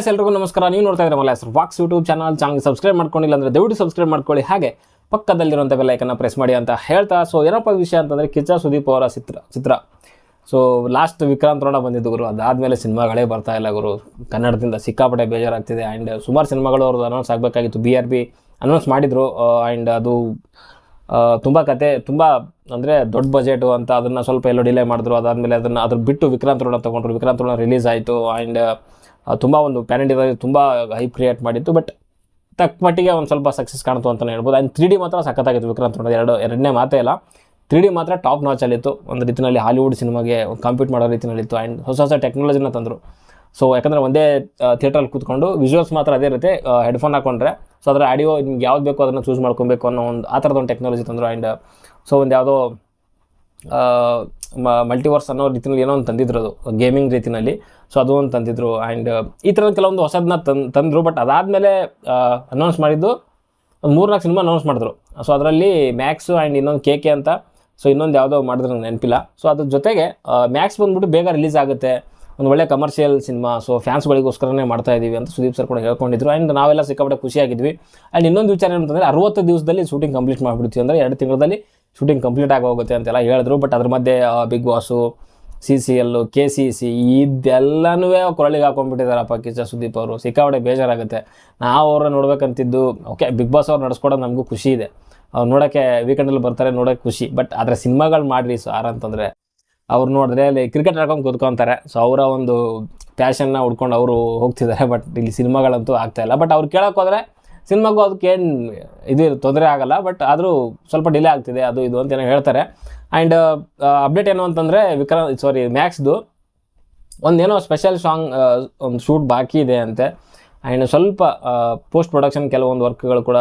ಎಲ್ರಿಗೂ ನಮಸ್ಕಾರ. ನೀವು ನೋಡ್ತಾ ಇದ್ರೆ ಮಲ ಹೆಸರು ವಾಕ್ಸ್ ಯೂಟ್ಯೂಬ್ ಚಾನಲ್ ಚಾನಲ್ ಸಬ್ಸ್ಕ್ರೈಬ್ ಮಾಡ್ಕೊಂಡಿಲ್ಲ ಅಂದ್ರೆ ದಯವಿಟ್ಟು ಸಬ್ಸ್ಕ್ರೈಬ್ ಮಾಡ್ಕೊಳ್ಳಿ. ಹಾಗೆ ಪಕ್ಕದಲ್ಲಿರುವಂಥ ಬೆಲ್ಲೈಕನ್ನು ಪ್ರೆಸ್ ಮಾಡಿ ಅಂತ ಹೇಳ್ತಾ. ಸೊ ಏನಪ್ಪ ವಿಷಯ ಅಂತಂದರೆ ಕಿಚ್ಚ ಸುದೀಪ್ ಅವರ ಚಿತ್ರ ಚಿತ್ರ. ಸೊ ಲಾಸ್ಟ್ ವಿಕ್ರಾಂತ್ ರೋಣ ಬಂದಿದ್ದು ಗುರು. ಅದಾದಮೇಲೆ ಸಿನಿಮಾಗಳೇ ಬರ್ತಾ ಇಲ್ಲ ಗುರು. ಕನ್ನಡದಿಂದ ಸಿಕ್ಕಾಪಟ್ಟೆ ಬೇಜಾರಾಗ್ತಿದೆ. ಆ್ಯಂಡ್ ಸುಮಾರು ಸಿನಿಮಾಗಳು ಅವ್ರದ್ದು ಅನೌನ್ಸ್ ಆಗಬೇಕಾಗಿತ್ತು. ಬಿ ಆರ್ ಬಿ ಅನೌನ್ಸ್ ಮಾಡಿದರು. ಆ್ಯಂಡ್ ಅದು ತುಂಬ ಕತೆ, ತುಂಬ ಅಂದರೆ ದೊಡ್ಡ ಬಜೆಟು ಅಂತ ಅದನ್ನು ಸ್ವಲ್ಪ ಎಲ್ಲೋ ಡಿಲೇ ಮಾಡಿದ್ರು. ಅದಾದಮೇಲೆ ಅದನ್ನು, ಅದ್ರ ಬಿಟ್ಟು ವಿಕ್ರಾಂತ್ ರೋಣ ತೊಗೊಂಡ್ರು. ವಿಕ್ರಾಂತ್ ರೋಣ ರಿಲೀಸ್ ಆಯಿತು. ಆ್ಯಂಡ್ ತುಂಬ ಒಂದು ಪ್ಯಾನ್ ಇಂಡಿಯಾದಲ್ಲಿ ತುಂಬ ಹೈಪ್ ಕ್ರಿಯೇಟ್ ಮಾಡಿತ್ತು ಬಟ್ ತಕ್ಕ ಮಟ್ಟಿಗೆ ಒಂದು ಸ್ವಲ್ಪ ಸಕ್ಸಸ್ ಕಾಣ್ತು ಅಂತಲೇ ಹೇಳ್ಬೋದು. ಆ್ಯಂಡ್ ತ್ರೀ ಡಿ ಮಾತ್ರ ಸಖತ್ತಾಗಿತ್ತು ವಿಕ್ರಾಂತ್ ನೋಡಿದ್ರೆ. ಎರಡು, ಎರಡನೇ ಮಾತೇ ಇಲ್ಲ. ತ್ರೀ ಡಿ ಮಾತ್ರ ಟಾಪ್ ನಾಚಲ್ಲಿತ್ತು ಒಂದು ರೀತಿಯಲ್ಲಿ ಹಾಲಿವುಡ್ ಸಿನಿಮಾಗೆ ಕಂಪ್ಯೂಟ್ ಮಾಡೋ ರೀತಿಯಲ್ಲಿತ್ತು. ಆ್ಯಂಡ್ ಹೊಸ ಹೊಸ ಟೆಕ್ನಾಲಜಿನ ತಂದರು. ಸೊ ಯಾಕಂದರೆ ಒಂದೇ ಥಿಯೇಟ್ರಲ್ಲಿ ಕೂತ್ಕೊಂಡು ವಿಜುವಲ್ಸ್ ಮಾತ್ರ ಅದೇ ಇರುತ್ತೆ. ಹೆಡ್ಫೋನ್ ಹಾಕೊಂಡ್ರೆ. ಸೊ ಅದರ ಆಡಿಯೋ ನಿಮ್ಗೆ ಯಾವ್ದು ಬೇಕೋ ಅದನ್ನು ಚೂಸ್ ಮಾಡ್ಕೊಬೇಕು ಅನ್ನೋ ಒಂದು, ಆ ಥರದ ಒಂದು ಟೆಕ್ನಾಲಜಿ ತಂದರು. ಆ್ಯಂಡ್ ಸೊ ಒಂದು ಯಾವುದೋ ಮಲ್ಟಿವರ್ಸ್ ಅನ್ನೋ ರೀತಿಯಲ್ಲಿ ಏನೋ ಒಂದು ತಂದಿದ್ರು ಅದು ಗೇಮಿಂಗ್ ರೀತಿನಲ್ಲಿ. ಸೊ ಅದು ಒಂದು ತಂದಿದ್ರು. ಆ್ಯಂಡ್ ಈ ಥರದ ಕೆಲವೊಂದು ಹೊಸದನ್ನ ತಂದು, ತಂದರು. ಬಟ್ ಅದಾದಮೇಲೆ ಅನೌನ್ಸ್ ಮಾಡಿದ್ದು ಒಂದು ಮೂರ್ನಾಲ್ಕು ಸಿನಿಮಾ ಅನೌನ್ಸ್ ಮಾಡಿದ್ರು. ಸೊ ಅದರಲ್ಲಿ ಮ್ಯಾಕ್ಸು ಆ್ಯಂಡ್ ಇನ್ನೊಂದು ಕೆ ಕೆ ಅಂತ ಸೊ ಇನ್ನೊಂದು ಯಾವುದೋ ಮಾಡಿದ್ರು ನೆನಪಿಲ್ಲ. ಸೊ ಅದ್ರ ಜೊತೆಗೆ ಮ್ಯಾಕ್ಸ್ ಬಂದ್ಬಿಟ್ಟು ಬೇಗ ರಿಲೀಸ್ ಆಗುತ್ತೆ. ಒಂದು ಒಳ್ಳೆ ಕಮರ್ಷಿಯಲ್ ಸಿನಿಮಾ ಸೊ ಫ್ಯಾನ್ಸ್ಗಳಿಗೋಸ್ಕರನೇ ಮಾಡ್ತಾ ಇದ್ದೀವಿ ಅಂತ ಸುದೀಪ್ ಸರ್ ಕೂಡ ಹೇಳ್ಕೊಂಡಿದ್ರು. ಆ್ಯಂಡ್ ನಾವೆಲ್ಲ ಸಿಕ್ಕಾಪಟ್ಟೆ ಖುಷಿಯಾಗಿದ್ವಿ. ಆ್ಯಂಡ್ ಇನ್ನೊಂದು ವಿಚಾರ ಏನಂತಂದರೆ, ಅರುವತ್ತು ದಿವಸದಲ್ಲಿ ಶೂಟಿಂಗ್ ಕಂಪ್ಲೀಟ್ ಮಾಡಿಬಿಡ್ತೀವಿ ಅಂದರೆ ಎರಡು ತಿಂಗಳಲ್ಲಿ ಶೂಟಿಂಗ್ ಕಂಪ್ಲೀಟ್ ಆಗಿ ಹೋಗುತ್ತೆ ಅಂತೆಲ್ಲ ಹೇಳಿದ್ರು. ಬಟ್ ಅದ್ರ ಮಧ್ಯೆ Big Boss C C L K C C ಇದೆಲ್ಲನೂ ಕೊರಳಿಗೆ ಹಾಕೊಂಡ್ಬಿಟ್ಟಿದ್ದಾರಪ್ಪ ಕಿಚ್ಚ ಸುದೀಪ್ ಅವರು. ಸಿಕ್ಕಾಪಟ್ಟೆ ಬೇಜಾರಾಗುತ್ತೆ. ನಾವು ಅವ್ರನ್ನ ನೋಡ್ಬೇಕಂತಿದ್ದು ಓಕೆ ಬಿಗ್ ಬಾಸ್ ಅವ್ರು ನಡೆಸ್ಕೊಡೋದು ನಮಗೂ ಖುಷಿ ಇದೆ. ಅವ್ರು ನೋಡೋಕ್ಕೆ ವೀಕೆಂಡಲ್ಲಿ ಬರ್ತಾರೆ ನೋಡೋಕೆ ಖುಷಿ. ಬಟ್ ಆದರೆ ಸಿನಿಮಾಗಳು ಮಾಡಿರಿ ಸಾರ್ ಅಂತಂದರೆ, ಅವ್ರು ನೋಡಿದ್ರೆ ಅಲ್ಲಿ ಕ್ರಿಕೆಟ್ ಆಡ್ಕೊಂಡು ಕೂತ್ಕೊತಾರೆ. ಸೊ ಅವರ ಒಂದು ಪ್ಯಾಷನ್ನ ಹುಡ್ಕೊಂಡು ಅವರು ಹೋಗ್ತಿದ್ದಾರೆ. ಬಟ್ ಇಲ್ಲಿ ಸಿನಿಮಾಗಳಂತೂ ಆಗ್ತಾಯಿಲ್ಲ ಬಟ್ ಅವ್ರು ಕೇಳೋಕೆ ಹೋದರೆ ಅದಕ್ಕೆ ಅದಕ್ಕೇನು ಇದು ತೊಂದರೆ ಆಗಲ್ಲ ಬಟ್ ಆದರೂ ಸ್ವಲ್ಪ ಡಿಲೇ ಆಗ್ತಿದೆ, ಅದು ಇದು ಅಂತ ಏನೋ ಹೇಳ್ತಾರೆ. ಆ್ಯಂಡ್ ಅಪ್ಡೇಟ್ ಏನು ಅಂತಂದರೆ ವಿಕ್ರಮ್ ಸಾರಿ ಮ್ಯಾಕ್ಸ್ದು ಒಂದೇನೋ ಸ್ಪೆಷಲ್ ಸಾಂಗ್ ಒಂದು ಶೂಟ್ ಬಾಕಿ ಇದೆ ಅಂತೆ. ಆ್ಯಂಡ್ ಸ್ವಲ್ಪ ಪೋಸ್ಟ್ ಪ್ರೊಡಕ್ಷನ್ ಕೆಲವೊಂದು ವರ್ಕ್ಗಳು ಕೂಡ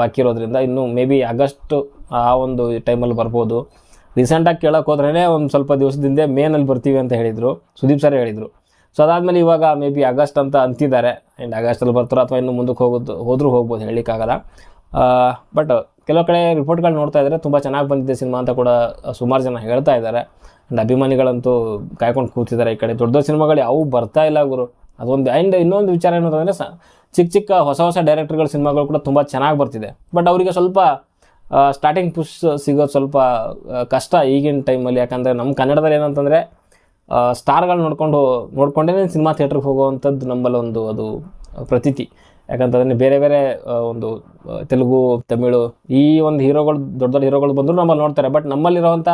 ಬಾಕಿ ಇರೋದ್ರಿಂದ ಇನ್ನೂ ಮೇ ಬಿ ಆಗಸ್ಟ್ ಆ ಒಂದು ಟೈಮಲ್ಲಿ ಬರ್ಬೋದು. ರೀಸೆಂಟಾಗಿ ಕೇಳೋಕೆ ಹೋದ್ರೇ ಒಂದು ಸ್ವಲ್ಪ ದಿವಸದಿಂದ ಮೇನಲ್ಲಿ ಬರ್ತೀವಿ ಅಂತ ಹೇಳಿದರು. ಸುದೀಪ್ ಸರ್ ಹೇಳಿದರು. ಸೊ ಅದಾದಮೇಲೆ ಇವಾಗ ಮೇ ಬಿ ಆಗಸ್ಟ್ ಅಂತ ಅಂತಿದ್ದಾರೆ. ಆ್ಯಂಡ್ ಆಗಸ್ಟಲ್ಲಿ ಬರ್ತಾರೋ ಅಥವಾ ಇನ್ನು ಮುಂದಕ್ಕೆ ಹೋಗೋದು, ಹೋದರೂ ಹೋಗ್ಬೋದು ಹೇಳಲಿಕ್ಕಾಗಲ್ಲ. ಬಟ್ ಕೆಲವು ಕಡೆ ರಿಪೋರ್ಟ್ಗಳು ನೋಡ್ತಾ ಇದ್ದಾರೆ ತುಂಬ ಚೆನ್ನಾಗಿ ಬಂದಿದೆ ಸಿನಿಮಾ ಅಂತ ಕೂಡ ಸುಮಾರು ಜನ ಹೇಳ್ತಾ ಇದ್ದಾರೆ. ಆ್ಯಂಡ್ ಅಭಿಮಾನಿಗಳಂತೂ ಕಾಯ್ಕೊಂಡು ಕೂತಿದ್ದಾರೆ ಈ ಕಡೆ. ದೊಡ್ಡ ದೊಡ್ಡ ಸಿನಿಮಾಗಳು ಯಾವೂ ಬರ್ತಾ ಇಲ್ಲ ಗುರು. ಅದೊಂದು ಆ್ಯಂಡ್ ಇನ್ನೊಂದು ವಿಚಾರ ಏನು ಅಂತಂದರೆ ಚಿಕ್ಕ ಚಿಕ್ಕ ಹೊಸ ಹೊಸ ಡೈರೆಕ್ಟರ್ಗಳ ಸಿನಿಮಾಗಳು ಕೂಡ ತುಂಬ ಚೆನ್ನಾಗಿ ಬರ್ತಿದೆ. ಬಟ್ ಅವರಿಗೆ ಸ್ವಲ್ಪ ಸ್ಟಾರ್ಟಿಂಗ್ ಪುಷ್ ಸಿಗೋದು ಸ್ವಲ್ಪ ಕಷ್ಟ ಈಗಿನ ಟೈಮಲ್ಲಿ ಯಾಕಂದರೆ ನಮ್ಮ ಕನ್ನಡದಲ್ಲಿ ಏನಂತಂದರೆ ಸ್ಟಾರ್ಗಳು ನೋಡ್ಕೊಂಡು ನೋಡ್ಕೊಂಡೇ ಸಿನಿಮಾ ಥಿಯೇಟ್ರಿಗೆ ಹೋಗುವಂಥದ್ದು ನಮ್ಮಲ್ಲಿ ಒಂದು, ಅದು ಪ್ರತೀತಿ. ಯಾಕಂತಂದರೆ ಬೇರೆ ಬೇರೆ ಒಂದು ತೆಲುಗು, ತಮಿಳು, ಈ ಒಂದು ಹೀರೋಗಳು, ದೊಡ್ಡ ದೊಡ್ಡ ಹೀರೋಗಳು ಬಂದರೂ ನಮ್ಮಲ್ಲಿ ನೋಡ್ತಾರೆ. ಬಟ್ ನಮ್ಮಲ್ಲಿರುವಂಥ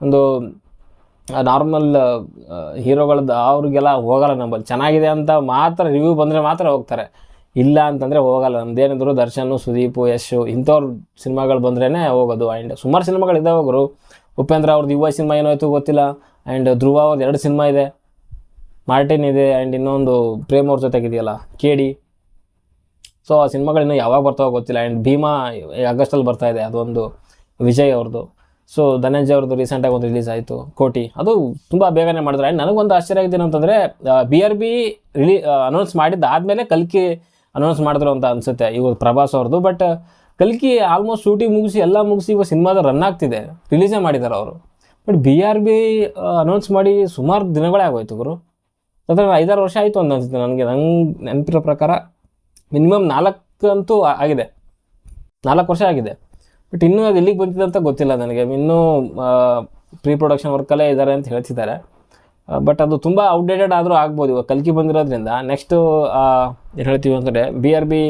ಒಂದು ನಾರ್ಮಲ್ ಹೀರೋಗಳದ್ದು ಅವ್ರಿಗೆಲ್ಲ ಹೋಗಲ್ಲ ನಮ್ಮಲ್ಲಿ. ಚೆನ್ನಾಗಿದೆ ಅಂತ ಮಾತ್ರ ರಿವ್ಯೂ ಬಂದರೆ ಮಾತ್ರ ಹೋಗ್ತಾರೆ. ಇಲ್ಲ ಅಂತಂದರೆ ಹೋಗಲ್ಲ. ನಮ್ದೇನಿದ್ರು ದರ್ಶನ್, ಸುದೀಪ್, ಯಶ್, ಇಂಥವ್ರ ಸಿನಿಮಾಗಳು ಬಂದ್ರೇ ಹೋಗೋದು. ಆ್ಯಂಡ್ ಸುಮಾರು ಸಿನಿಮಾಗಳಿದ್ದಾವೆ ಗುರು. ಉಪೇಂದ್ರ ಅವ್ರದ್ದು ಯುವ ಸಿನಿಮಾ ಏನೋಯ್ತು ಗೊತ್ತಿಲ್ಲ. ಆ್ಯಂಡ್ ಧ್ರುವ ಅವ್ರದ್ದು ಎರಡು ಸಿನಿಮಾ ಇದೆ. ಮಾರ್ಟಿನ್ ಇದೆ ಆ್ಯಂಡ್ ಇನ್ನೊಂದು ಪ್ರೇಮ್ ಅವ್ರ ಜೊತೆಗಿದೆಯಲ್ಲ ಕೆ ಡಿ ಸೊ ಆ ಸಿನಿಮಾಗಳಿನ್ನೂ ಯಾವಾಗ ಬರ್ತಾವೋ ಗೊತ್ತಿಲ್ಲ. ಆ್ಯಂಡ್ ಭೀಮಾ ಆಗಸ್ಟಲ್ಲಿ ಬರ್ತಾ ಇದೆ, ಅದೊಂದು ವಿಜಯ್ ಅವ್ರದ್ದು ಸೊ ಧನಂಜಯ್ ಅವ್ರದ್ದು ರೀಸೆಂಟಾಗಿ ಒಂದು ರಿಲೀಸ್ ಆಯಿತು, ಕೋಟಿ. ಅದು ತುಂಬ ಬೇಗನೆ ಮಾಡಿದ್ರು. ಆ್ಯಂಡ್ ನನಗೊಂದು ಆಶ್ಚರ್ಯ ಆಗಿದೆ ಏನಂತಂದರೆ B R B release announce ಮಾಡಿದ್ದು ಆದಮೇಲೆ ಕಲ್ಕಿ ಅನೌನ್ಸ್ ಮಾಡಿದ್ರು ಅಂತ ಅನಿಸುತ್ತೆ ಇವಾಗ ಪ್ರಭಾಸ್ ಅವ್ರದ್ದು ಬಟ್ ಕಲ್ಕಿ ಆಲ್ಮೋಸ್ಟ್ ಶೂಟಿಂಗ್ ಮುಗಿಸಿ, ಎಲ್ಲ ಮುಗಿಸಿ ಇವಾಗ ಸಿನಿಮಾದ ರನ್ ಆಗ್ತಿದೆ. ರಿಲೀಸೇ ಮಾಡಿದ್ದಾರೆ ಅವರು. But B R B announce ಮಾಡಿ ಸುಮಾರು ದಿನಗಳೇ ಆಗೋಯ್ತು ಗುರು. ಅಂದರೆ ಐದಾರು ವರ್ಷ ಆಯಿತು ಅಂತ ಅನಿಸುತ್ತೆ ನನಗೆ. ನಂಗೆ ನೆನಪಿರೋ ಪ್ರಕಾರ ಮಿನಿಮಮ್ ನಾಲ್ಕಂತೂ ಆಗಿದೆ. ನಾಲ್ಕು ವರ್ಷ ಆಗಿದೆ. ಬಟ್ ಇನ್ನೂ ಅದು ಎಲ್ಲಿಗೆ ಬಂದಿದೆ ಅಂತ ಗೊತ್ತಿಲ್ಲ ನನಗೆ. ಇನ್ನೂ ಪ್ರೀ ಪ್ರೊಡಕ್ಷನ್ ವರ್ಕಲ್ಲೇ ಇದ್ದಾರೆ ಅಂತ ಹೇಳ್ತಿದ್ದಾರೆ. ಬಟ್ ಅದು ತುಂಬ ಔಟ್ಡೇಟೆಡ್ ಆದರೂ ಆಗ್ಬೋದು. ಇವಾಗ ಕಲ್ಕಿ ಬಂದಿರೋದ್ರಿಂದ. ನೆಕ್ಸ್ಟು ಏನು ಹೇಳ್ತೀವಿ ಅಂತಂದರೆ ಬಿ ಆರ್ ಬಿ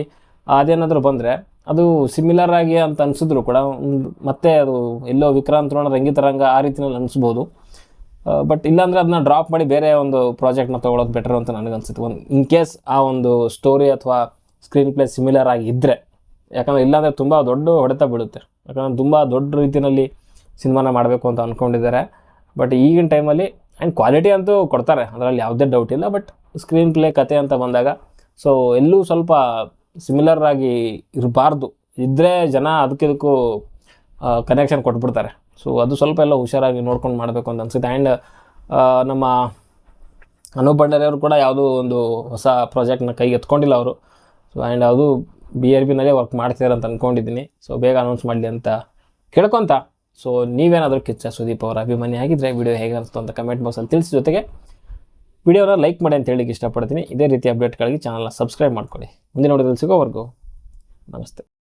ಅದೇನಾದರೂ ಬಂದರೆ ಅದು ಸಿಮಿಲರ್ ಆಗಿ ಅಂತ ಅನಿಸಿದ್ರು ಕೂಡ. ಮತ್ತೆ ಅದು ಎಲ್ಲೋ ವಿಕ್ರಾಂತ್ ರೋಣ ರಂಗಿತರಂಗ ಆ ರೀತಿನಲ್ಲಿ ಅನಿಸ್ಬೋದು. ಬಟ್ ಇಲ್ಲಾಂದರೆ ಅದನ್ನ ಡ್ರಾಪ್ ಮಾಡಿ ಬೇರೆ ಒಂದು ಪ್ರಾಜೆಕ್ಟ್ನ ತೊಗೊಳೋದು ಬೆಟರ್ ಅಂತ ನನಗೆ ಅನ್ಸುತ್ತೆ ಒಂದು ಇನ್ ಕೇಸ್ ಆ ಒಂದು ಸ್ಟೋರಿ ಅಥವಾ ಸ್ಕ್ರೀನ್ ಪ್ಲೇ ಸಿಮಿಲರ್ ಆಗಿ ಇದ್ದರೆ ಯಾಕಂದರೆ ಇಲ್ಲಾಂದರೆ ತುಂಬ ದೊಡ್ಡ ಹೊಡೆತ ಬೀಳುತ್ತೆ. ಯಾಕಂದರೆ ತುಂಬ ದೊಡ್ಡ ರೀತಿಯಲ್ಲಿ ಸಿನಿಮಾನ ಮಾಡಬೇಕು ಅಂತ ಅಂದ್ಕೊಂಡಿದ್ದಾರೆ ಬಟ್ ಈಗಿನ ಟೈಮಲ್ಲಿ ಆ್ಯಂಡ್ ಕ್ವಾಲಿಟಿ ಅಂತೂ ಕೊಡ್ತಾರೆ. ಅದರಲ್ಲಿ ಯಾವುದೇ ಡೌಟ್ ಇಲ್ಲ ಬಟ್ ಸ್ಕ್ರೀನ್ ಪ್ಲೇ ಕತೆ ಅಂತ ಬಂದಾಗ ಸೊ ಎಲ್ಲೂ ಸ್ವಲ್ಪ ಸಿಮಿಲರ್ ಆಗಿ ಇರಬಾರ್ದು. ಇದ್ದರೆ ಜನ ಅದಕ್ಕಿದಕ್ಕೂ ಕನೆಕ್ಷನ್ ಕೊಟ್ಬಿಡ್ತಾರೆ. ಸೊ ಅದು ಸ್ವಲ್ಪ ಎಲ್ಲ ಹುಷಾರಾಗಿ ನೋಡ್ಕೊಂಡು ಮಾಡಬೇಕು ಅಂತ ಅನ್ಸುತ್ತೆ. ಆ್ಯಂಡ್ ನಮ್ಮ ಅನೂಪ್ ಭಂಡಾರಿ ಅವರು ಕೂಡ ಯಾವುದೋ ಒಂದು ಹೊಸ ಪ್ರಾಜೆಕ್ಟ್ನ ಕೈಗೆ ಎತ್ಕೊಂಡಿಲ್ಲ ಅವರು. ಸೊ ಆ್ಯಂಡ್ ಅದು ಬಿ ಆರ್ ಬಿನಲ್ಲೇ ವರ್ಕ್ ಮಾಡ್ತಿದ್ದಾರೆ ಅಂತ ಅಂದ್ಕೊಂಡಿದ್ದೀನಿ ಸೊ ಬೇಗ ಅನೌನ್ಸ್ ಮಾಡಲಿ ಅಂತ ಕೇಳ್ಕೊತ. ಸೊ ನೀವೇನಾದರೂ ಕಿಚ್ಚ ಸುದೀಪ್ ಅವರ ಅಭಿಮಾನಿ ಆಗಿದ್ದರೆ ವಿಡಿಯೋ ಹೇಗೆ ಅನಿಸ್ತು ಅಂತ ಕಮೆಂಟ್ ಬಾಕ್ಸಲ್ಲಿ ತಿಳಿಸಿ. ಜೊತೆಗೆ ವಿಡಿಯೋನ ಲೈಕ್ ಮಾಡಿ ಅಂತ ಹೇಳಿಕ್ಕೆ ಇಷ್ಟಪಡ್ತೀನಿ. ಇದೇ ರೀತಿ ಅಪ್ಡೇಟ್ಗಳಿಗೆ ಚಾನಲ್ನ ಸಬ್ಸ್ಕ್ರೈಬ್ ಮಾಡ್ಕೊಳ್ಳಿ. ಮುಂದಿನ ನೋಡಿದಲ್ಲಿ ಸಿಗೋವರೆಗೂ ನಮಸ್ತೆ.